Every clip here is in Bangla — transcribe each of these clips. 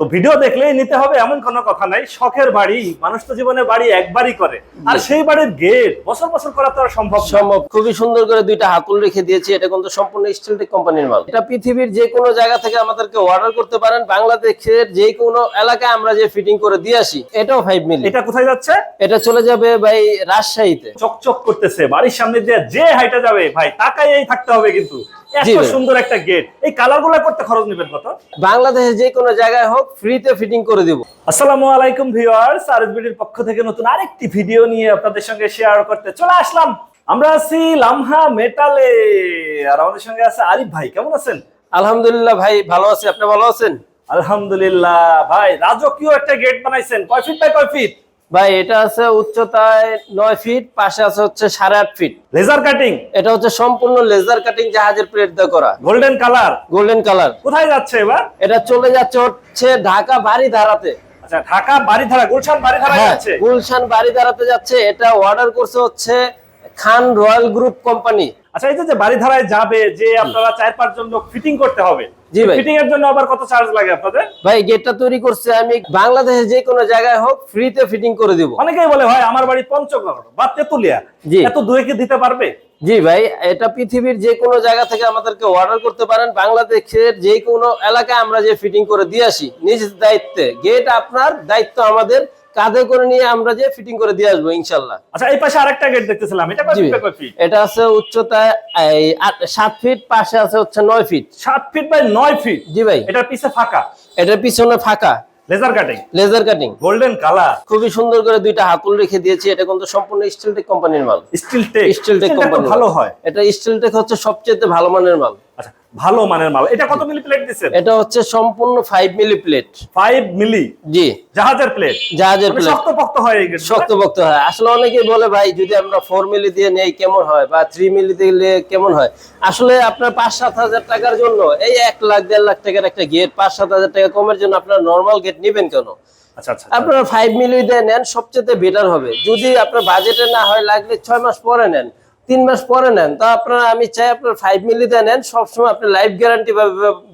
তো ভিডিও দেখলেই নিতে হবে এমন কোনো কথা নাই। শখের বাড়ি মানুষ তো জীবনে বাড়ি একবারই করে। আর সেই বাড়ির গেট বছর বছর করা তো সম্ভব সম্ভব। খুবই সুন্দর করে দুইটা হাতুল রেখে দিয়েছি এটা কিন্তু সম্পূর্ণ স্টিলটেক কোম্পানির মাল। এটা পৃথিবীর যে কোনো জায়গা থেকে আমাদেরকে অর্ডার করতে পারেন। বাংলাদেশের যে কোনো এলাকায় আমরা যে ফিটিং করে দিয়ে আসি এটাও ফাইভ মিলি এটা কোথায় যাচ্ছে? এটা চলে যাবে ভাই রাজশাহীতে। চকচক করতেছে বাড়ির সামনে দিয়ে যে হাইটা যাবে ভাই তাকাইয়েই থাকতে হবে কিন্তু। এত সুন্দর একটা গেট এই কালারগুলো করতে খরচ নেবেন কত? যে কোনো জায়গায় হোক ফ্রিতে ফিটিং করে দিব। আসসালামু আলাইকুম ভিউয়ার্স আরএসবিডির পক্ষ থেকে নতুন আরেকটি ভিডিও নিয়ে আপনাদের সঙ্গে শেয়ার করতে চলে আসলাম। আমরা আছি লামহা মেটালে আর আমাদের সঙ্গে আছে আরিফ ভাই কেমন আছেন? আলহামদুলিল্লাহ ভাই ভালো আছি। আপনি ভালো আছেন? আলহামদুলিল্লাহ। ভাই রাজকীয় একটা গেট বানাইছেন। কয় ফিট বাই কয় ফিট ভাই এটা আছে উচ্চতায় নয় ফিট পাশে আছে হচ্ছে সাড়ে আট ফিট লেজার কাটিং এটা হচ্ছে সম্পূর্ণ লেজার কাটিং জাহাজের প্লেট দিয়ে করা। গোল্ডেন কালার গোল্ডেন কালার কোথায় যাচ্ছে এবার? এটা চলে যাচ্ছে হচ্ছে ঢাকা বাড়ি ধারাতে আচ্ছা ঢাকা বাড়িধারা গুলশান বাড়িধারা হ্যাঁ যাচ্ছে? গুলশান বাড়ি দাঁড়াতে যাচ্ছে। এটা অর্ডার করছে হচ্ছে খান রয়্যাল গ্রুপ কোম্পানি। আচ্ছা এই যে যে বাড়িধারায় যাবে যে আপনারা চার পাঁচ জন লোক ফিটিং করতে হবে জি ভাই। ফিটিং এর জন্য আবার কত চার্জ লাগে আপনাদের? ভাই গেটটা তৈরি করছে আমি বাংলাদেশের যে কোনো জায়গায় হোক ফ্রিতে ফিটিং করে দিব। অনেকেই বলে ভাই আমার বাড়ি পঞ্চগড় বা তেতুলিয়া। এত দূরে কি দিতে পারবে? জি ভাই এটা পৃথিবীর যে কোনো জায়গা থেকে আমাদেরকে অর্ডার করতে পারেন। বাংলাদেশের যে কোনো এলাকায় আমরা যে ফিটিং করে দিয়ে আসি নিজ দায়িত্বে। গেট আপনার দায়িত্ব আমাদের। কাঁধে করে নিয়ে আমরা যে ফিটিং করে দিয়ে আসব ইনশাল্লাহ। আচ্ছা এই পাশে আরেকটা গেট দেখতেছিলাম। এটা কয় ফিট এটা আছে উচ্চতায় এই আট- সাত ফিট পাশে আছে হচ্ছে নয় ফিট সাত ফিট বাই নয় ফিট জি ভাই। এটার পিছে ফাঁকা? এটার পিছনে ফাঁকা। Laser cutting laser cutting golden colour খুবই সুন্দর করে দুইটা হাতুল রেখে দিয়েছি। এটা কিন্তু সম্পূর্ণ স্টিলটেক কোম্পানির মাল। স্টিল টেক স্টিলটেক কোম্পানি ভালো হয়। এটা স্টিলটেক হচ্ছে সবচেয়ে ভালো মানের মাল। ভালো মানের মাল। এটা কত মিলি প্লেট দিচ্ছেন? এটা হচ্ছে সম্পূর্ণ five milli plate five milli জি। জাহাজের প্লেট জাহাজের প্লেট শক্ত পক্ত হয় এই গেট শক্তপোক্ত হয়। আসলে অনেকেই বলে ভাই যদি আমরা ফোর মিলি দিয়ে নেই কেমন হয়? বা থ্রি মিলি দিলে কেমন হয়? আসলে আপনার পাঁচ সাত হাজার টাকার জন্য এই এক লাখ দেড় লাখ টাকার একটা গেট পাঁচ সাত হাজার টাকা কমের জন্য আপনার নর্মাল গেট নেবেন কেন? আচ্ছা আচ্ছা আপনারা ফাইভ মিলি দিয়ে নেন সবচেয়ে বেটার হবে। যদি আপনার বাজেটে না হয় লাগলে ছয় মাস পরে নেন। তিন মাস পরে নেন তা আপনার আমি চাই আপনার ফাইভ মিলি দিয়ে নেন সবসময় আপনি লাইফ গ্যারান্টি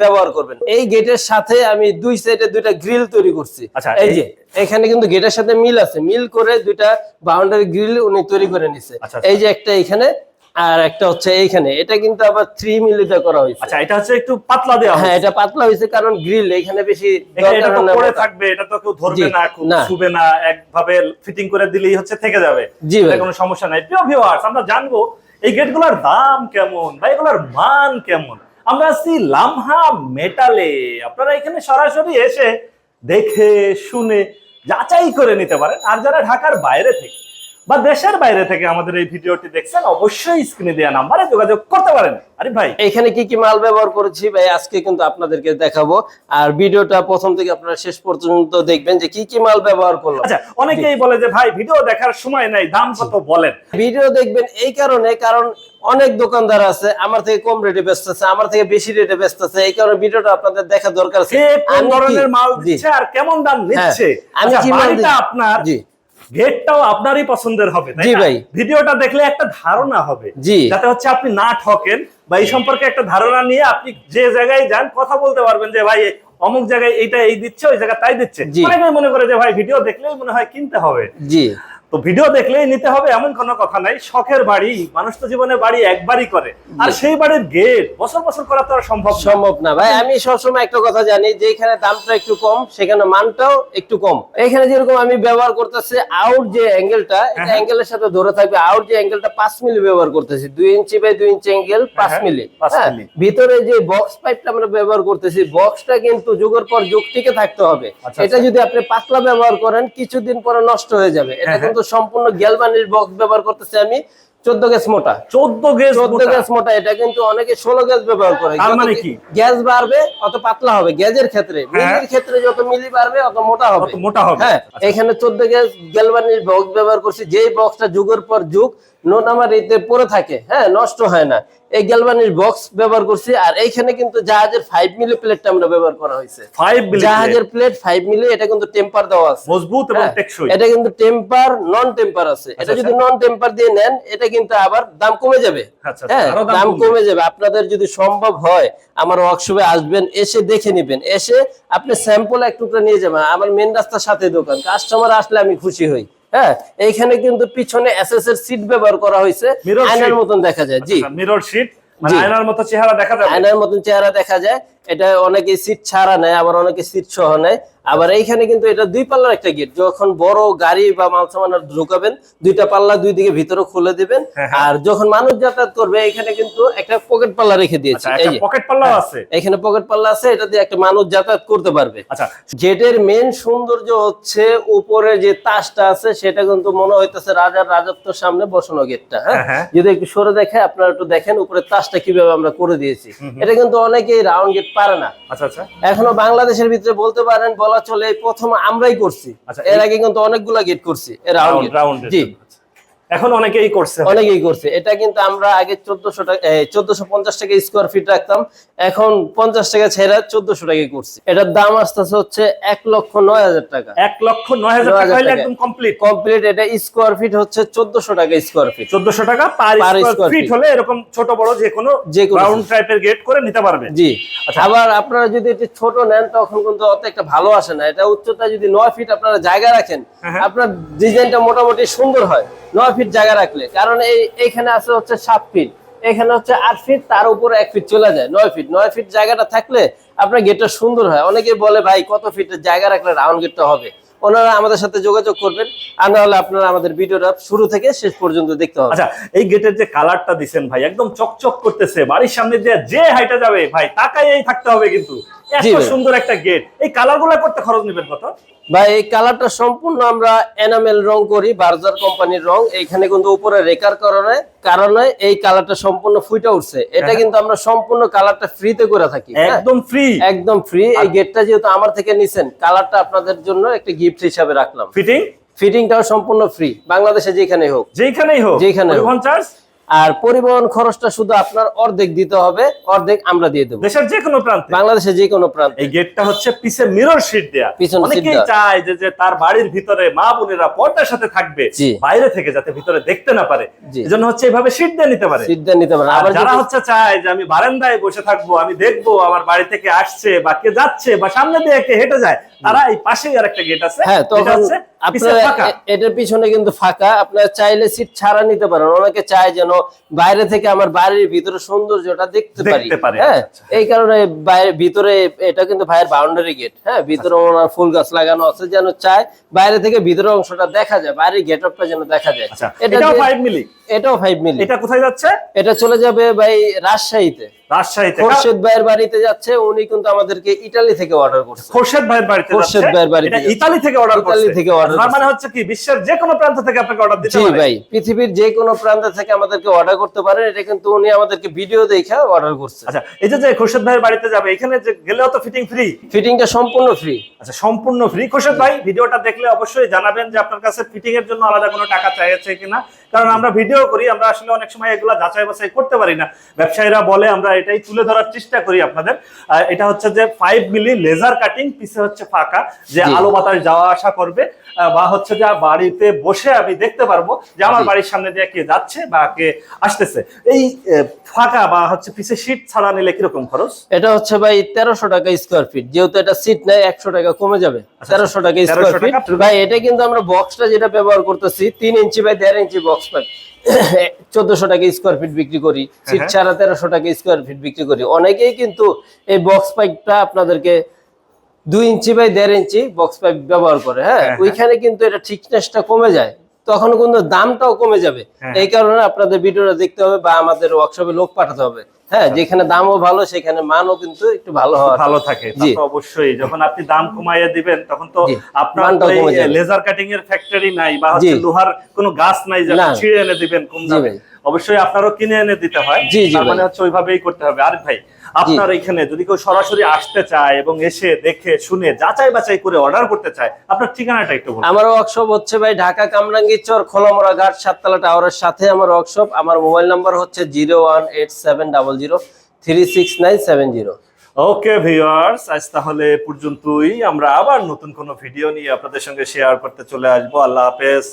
ব্যবহার করবেন। এই গেটের সাথে আমি দুই সাইডে দুইটা গ্রিল তৈরি করছি। আচ্ছা, এই যে এখানে কিন্তু গেটের সাথে মিল আছে। মিল করে দুইটা বাউন্ডারি গ্রিল উনি তৈরি করে নিছে। আচ্ছা, এই যে একটা এখানে আর একটা হচ্ছে এইখানে এটা কিন্তু আবার থ্রি মিলিতে করা হয়েছে। আচ্ছা এটা হচ্ছে একটু পাতলা দেওয়া হ্যাঁ এটা পাতলা হয়েছে কারণ গ্রিল এখানে বেশি এটা তো পড়ে থাকবে এটা তো কেউ ধরবে না। ছুবে না। একভাবে ফিটিং করে দিলেই হচ্ছে থেকে যাবে। জি ভাই। কোনো সমস্যা নাই। প্রিয় ভিউয়ার্স আমরা জানব এই গেটগুলোর দাম কেমন বা এগুলোর মান কেমন? আমরা আছি লামহা মেটালে। আপনারা এখানে সরাসরি এসে দেখে শুনে যাচাই করে নিতে পারেন। আর যারা ঢাকার বাইরে থেকে বা দেশের বাইরে থেকে আমাদের এই ভিডিওটি দেখছেন অবশ্যই স্ক্রিনে দেওয়া নাম্বারে যোগাযোগ করতে পারেন। আরে ভাই। এখানে কি কি মাল ব্যবহার করেছি? ভাই আজকে কিন্তু আপনাদেরকে দেখাবো। আর ভিডিওটা প্রথম থেকে আপনারা শেষ পর্যন্ত দেখবেন যে কি কি মাল ব্যবহার করলাম। আচ্ছা অনেকেই বলে যে ভাই ভিডিও দেখার সময় নাই দাম কত বলেন? ভিডিও দেখবেন এই কারণে কারণ অনেক দোকানদার আছে আমার থেকে কম রেটে বেচতেছে আমার থেকে বেশি রেটে বেচতেছে এই কারণে ভিডিওটা আপনাদের দেখা দরকার আছে। কোন ধরনের মাল দিচ্ছে আর কেমন দাম নিচ্ছে? আমি আচ্ছা, কি মাল দিচ্ছি? আপনার। জি। গেটটাও আপনারই পছন্দের হবে জি ভাই। ভিডিওটা দেখলে একটা ধারণা হবে জি। যাতে হচ্ছে আপনি না ঠকেন বা এই সম্পর্কে একটা ধারণা নিয়ে আপনি যে জায়গায় যান কথা বলতে পারবেন যে ভাই অমুক জায়গায় এইটা এই দিচ্ছে ওই জায়গায় তাই দিচ্ছে। মনে করে যে ভাই ভিডিও দেখলেই মনে হয় কিনতে হবে। জি। তো ভিডিও দেখলেই নিতে হবে এমন কোনো কথা নাই। শখের বাড়ি মানুষ তো জীবনে বাড়ি একবারই করে। আর সেই বাড়ির গেট বছর বছর করা তো আর সম্ভব সম্ভব না। ভাই আমি সবসময় একটা কথা জানি যে এখানে দামটা একটু কম সেখানে মানটাও একটু কম। এখানে যেরকম আমি ব্যবহার করতেছি আউট যে অ্যাঙ্গেলটা এটা। অ্যাঙ্গেলের সাথে ধরে থাকবে আউট যে অ্যাঙ্গেলটা পাঁচ মিলি ব্যবহার করতেছি। দুই ইঞ্চি বাই দুই ইঞ্চি অ্যাঙ্গেল পাঁচ হ্যাঁ, মিলি। হ্যাঁ, মিলি। ভিতরে যে বক্স পাইপটা আমরা ব্যবহার করতেছি বক্সটা কিন্তু যুগের পর যুগ টিকে থাকতে হবে। আচ্ছা, এটা যদি আপনি পাতলা ব্যবহার করেন কিছুদিন পরে নষ্ট হয়ে যাবে। এটা হ্যাঁ, কিন্তু সম্পূর্ণ গ্যালবানির বক্স ব্যবহার করতেছি আমি চোদ্দ গ্যাস মোটা চোদ্দ গ্যাস চোদ্দ গ্যাস মোটা এটা কিন্তু অনেকে ষোলো গ্যাস ব্যবহার করে মানে কি-? গ্যাস বাড়বে অত পাতলা হবে গ্যাসের ক্ষেত্রে হ্যাঁ। মিলির ক্ষেত্রে যত মিলি বাড়বে অত মোটা হবে মোটা হবে। হ্যাঁ আচ্ছা। এখানে চোদ্দ গ্যাস গ্যালবানির বক্স ব্যবহার করছি যেই বক্সটা যুগের পর যুগ নোট আমার এতে পড়ে থাকে হ্যাঁ নষ্ট হয় না এই গ্যালভানির বক্স ব্যবহার করছি আর এইখানে কিন্তু জাহাজের ফাইভ মিলি প্লেটটা আমরা ব্যবহার করা হয়েছে। জাহাজের প্লেট ফাইভ মিলি এটা কিন্তু টেম্পার দেওয়া আছে। মজবুত এবং হ্যাঁ, টেকসই। এটা কিন্তু টেম্পার নন টেম্পার আছে এটা আচ্ছা, যদি নন টেম্পার দিয়ে নেন এটা কিন্তু আবার দাম কমে যাবে। আচ্ছা, হ্যাঁ দাম দাম কমে যাবে। আপনাদের যদি সম্ভব হয় আমার ওয়ার্কশপে আসবেন এসে দেখে নেবেন। এসে আপনি স্যাম্পল এক টুকরা নিয়ে যাবেন। আমার মেন রাস্তার সাথে দোকান। কাস্টমার আসলে আমি খুশি হই। হ্যাঁ এইখানে কিন্তু পিছনে এসএস এর সিট ব্যবহার করা হয়েছে। আয়নার মতন দেখা যায় জি। মিরর সিট মানে আয়নার মতো চেহারা দেখা যায় আয়নার মতন চেহারা দেখা যায়। এটা অনেকে সিট ছাড়া নেয় আবার অনেকে সিট সহ নেয়। আবার এইখানে কিন্তু এটা দুই পাল্লার একটা গেট যখন বড় গাড়ি বা মাল সামান ঢুকাবেন দুইটা পাল্লা দুই দিকে ভিতরে খুলে দিবেন। হ্যাঁ, হ্যাঁ। আর যখন মানুষ যাতায়াত করবে এখানে কিন্তু একটা পকেট পাল্লা রেখে দিয়েছি। আচ্ছা পকেট পাল্লাও আছে। এখানে পকেট পাল্লা আছে এটা দিয়ে একটা মানুষ যাতায়াত করতে পারবে। আচ্ছা। জেটের মেন সৌন্দর্য হচ্ছে উপরে যে তাসটা আছে সেটা কিন্তু মনে হইতেছে রাজার রাজত্বের সামনে বসানো গেটটা হ্যাঁ? হ্যাঁ, হ্যাঁ। যদি একটু সরে দেখে আপনারা একটু দেখেন উপরে তাসটা কীভাবে আমরা করে দিয়েছি। এটা কিন্তু অনেকেই রাউন্ড গেট পারে না। আচ্ছা আচ্ছা। এখনও বাংলাদেশের ভিতরে বলতে পারেন বলা চলে প্রথম আমরাই করছি। আচ্ছা, এর আগে কিন্তু অনেকগুলা গেট করছি রাউন্ড জি। এখন অনেকেই করছে। অনেকেই করছে। এটা কিন্তু আমরা আগে চোদ্দশো টাকা চোদ্দশো পঞ্চাশ টাকা স্কোয়ার ফিট রাখতাম। এখন পঞ্চাশ টাকা ছেড়ে চোদ্দশো টাকা করছি। এটার দাম আসতেছে হচ্ছে এক লক্ষ নয় হাজার টাকা। এক লক্ষ নয় হাজার টাকা একদম কমপ্লিট কমপ্লিট এটা স্কোয়ার ফিট হচ্ছে চোদ্দশো টাকা স্কোয়ার ফিট চোদ্দশো টাকা পার স্কোয়ার ফিট হলে এরকম ছোট বড় যে কোনো যে কোনো রাউন্ড টাইপের গেট করে নিতে পারবে। জি। আচ্ছা। আবার আপনারা যদি একটু ছোট নেন তখন কিন্তু অত একটা ভালো আসে না। এটা উচ্চতা যদি নয় ফিট আপনারা জায়গা রাখেন হ্যাঁ, হ্যাঁ। আপনার ডিজাইনটা মোটামুটি সুন্দর হয়। নয় ফিট জায়গা রাখলে। কারণ এই এইখানে আছে হচ্ছে সাত ফিট এখানে হচ্ছে আট ফিট তার উপরে এক ফিট চলে যায় নয় ফিট নয় ফিট জায়গাটা থাকলে আপনার গেটটা সুন্দর হয়। অনেকে বলে ভাই কত ফিটের জায়গা রাখলে রাউন্ড গেটটা হবে? ওনারা আমাদের সাথে যোগাযোগ করবেন। আর নাহলে আপনারা আমাদের ভিডিওটা শুরু থেকে শেষ পর্যন্ত দেখতে হবে। আচ্ছা এই গেটের যে কালারটা দিছেন ভাই একদম চকচক করতেছে। বাড়ির সামনে দিয়ে যে হাইটা যাবে ভাই তাকাই থাকতে হবে কিন্তু। এত সুন্দর একটা গেট এই কালারগুলা করতে খরচ নেবেন কত? ভাই এই কালারটা সম্পূর্ণ আমরা এনামেল রং করি বার্জার কোম্পানির রং। এখানে কিন্তু উপরে রেকার কারণে কারণে এই কালারটা সম্পূর্ণ ফুটে উঠছে। এটা হ্যাঁ। কিন্তু আমরা সম্পূর্ণ কালারটা ফ্রিতে করে থাকি হ্যাঁ? একদম ফ্রি একদম ফ্রি এই গেটটা যেহেতু আমার থেকে নিছেন কালারটা আপনাদের জন্য একটা গিফট হিসাবে রাখলাম। ফিটিং ফিটিংটাও সম্পূর্ণ ফ্রি বাংলাদেশে যেখানে হোক। যেখানেই হোক। যেখানেই হোক। চার্জ আর পরিবহন খরচটা শুধু আপনার অর্ধেক দিতে হবে অর্ধেক আমরা দিয়ে দেবো। দেশের যে কোনো প্রান্তে। বাংলাদেশে যে কোনো প্রান্তে। এই গেটটা হচ্ছে পিছে মিরর শিট দেয়া। পিছনে অনেকেই চায় যে তার বাড়ির ভিতরে মা বোনেরা পর্দার সাথে থাকবে বাইরে থেকে যাতে ভিতরে দেখতে না পারে। এজন্য হচ্ছে এইভাবে শিট দিয়ে নিতে পারে। সিট দিয়ে নিতে পারে। আর আবার যারা হচ্ছে চায় যে আমি বারান্দায় বসে থাকব আমি দেখব আমার বাড়ি থেকে আসছে বা কে যাচ্ছে বা সামনে দিয়ে কে হেঁটে যায় তারা এই পাশেই আর একটা গেট আছে। হ্যাঁ তখন হচ্ছে এটার পিছনে কিন্তু ফাঁকা। আপনারা চাইলে সিট ছাড়া নিতে পারেন। অনেকে চায় যেন বাইরে থেকে আমার বাড়ির ভিতরে সৌন্দর্যটা দেখতে পারি। হ্যাঁ। এই কারণে বাইরে ভিতরে এটা কিন্তু ভাইয়ের বাউন্ডারি গেট হ্যাঁ ভিতরে আচ্ছা। ওনার ফুল গাছ লাগানো আছে যেন চায়। বাইরে থেকে ভিতরের অংশটা দেখা যায় বাইরের গেট আপটা যেন দেখা যায়। আচ্ছা এটা এটাও ফাইভ মিলি এটাও ফাইভ মিলি এটা কোথায় যাচ্ছে? এটা চলে যাবে ভাই রাজশাহীতে। রাজশাহীতে। খোরশেদ ভাইয়ের বাড়িতে যাচ্ছে উনি কিন্তু আমাদেরকে ইটালি থেকে অর্ডার করছে। খোরশেদ ভাইয়ের বাড়িতে খোরশেদ ভাইয়ের বাড়িতে ইতালি থেকে অর্ডার ইতালি থেকে তার মানে হচ্ছে কি বিশ্বের যে কোনো প্রান্ত থেকে আপনাকে অর্ডার দিতে জি ভাই পৃথিবীর যে কোনো প্রান্ত থেকে আমাদেরকে অর্ডার করতে পারেন এটা কিন্তু উনি আমাদেরকে ভিডিও দেখে অর্ডার করছে। আচ্ছা এই যে যে খোরশেদ ভাইয়ের বাড়িতে যাবে এখানে যে গেলেও তো ফিটিং ফ্রি ফিটিংটা সম্পূর্ণ ফ্রি আচ্ছা সম্পূর্ণ ফ্রি খোরশেদ ভাই ভিডিওটা দেখলে অবশ্যই জানাবেন যে আপনার কাছে ফিটিং এর জন্য আলাদা কোনো টাকা চাইছে কিনা। কারণ আমরা ভিডিও করি আমরা আসলে অনেক সময় এগুলা যাচাই বাছাই করতে পারি না। ব্যবসায়ীরা বলে আমরা এটাই তুলে ধরার চেষ্টা করি আপনাদের। এটা হচ্ছে যে ফাইভ মিলি লেজার কাটিং পিছে হচ্ছে ফাঁকা যে আলো বাতাস যাওয়া আসা করবে। বা হচ্ছে যে বাড়িতে বসে আমি দেখতে পারব যে আমার বাড়ির সামনে দিয়ে কে যাচ্ছে বা কে আসতেছে। এই ফাঁকা বা হচ্ছে পিছে শীট ছাড়া নিলে কীরকম খরচ? এটা হচ্ছে ভাই তেরোশো টাকা স্কোয়ার ফিট যেহেতু এটা সিট নাই একশো টাকা কমে যাবে। আচ্ছা, তেরোশো টাকা স্কোয়ার ফিট ভাই এটা কিন্তু আমরা বক্সটা যেটা ব্যবহার করতেছি তিন ইঞ্চি বাই দেড় ইঞ্চি বক্স পাই চোদ্দশো টাকা স্কোয়ার ফিট বিক্রি করি সিট হ্যাঁ। ছাড়া তেরোশো টাকা স্কোয়ার ফিট বিক্রি করি। অনেকেই কিন্তু এই বক্স পাইপটা আপনাদেরকে দুই ইঞ্চি বাই দেড় ইঞ্চি বক্স পাইপ ব্যবহার করে হ্যাঁ? হ্যাঁ, ওইখানে কিন্তু এটা ঠিকনেসটা কমে যায়। তখন কিন্তু দামটাও কমে যাবে। হ্যাঁ। এই কারণে আপনাদের ভিডিওটা দেখতে হবে বা আমাদের ওয়ার্কশপে লোক পাঠাতে হবে। হ্যাঁ যেখানে দামও ভালো সেখানে মানও কিন্তু একটু ভালো ভালো থাকে অবশ্যই। যখন আপনি দাম কমাইয়া দিবেন তখন তো আপনার। লেজার কাটিং এর ফ্যাক্টরি নাই বা হচ্ছে লোহার কোনো গাছ নাই যে ছিঁড়ে এনে দিবেন কম দামে। অবশ্যই আপনারও কিনে এনে দিতে হয়। তার। মানে হচ্ছে ওইভাবেই করতে হবে। আরে ভাই আপনার এখানে যদি কেউ সরাসরি আসতে চায় এবং এসে দেখে শুনে যাচাই বাছাই করে অর্ডার করতে চায় আপনার ঠিকানাটা একটু বলুন। আমার ওয়ার্কশপ হচ্ছে ভাই ঢাকা কামরাঙ্গি চর খোলামোড়া ঘাট সাততলা টাওয়ারের সাথে আমার ওয়ার্কশপ আমার মোবাইল নাম্বার হচ্ছে zero one eight seven double zero three six nine seven zero. Okay viewers আজ তাহলে পর্যন্তই। আমরা আবার নতুন কোনো ভিডিও নিয়ে আপনাদের সঙ্গে শেয়ার করতে চলে আসব। আল্লাহ হাফেজ।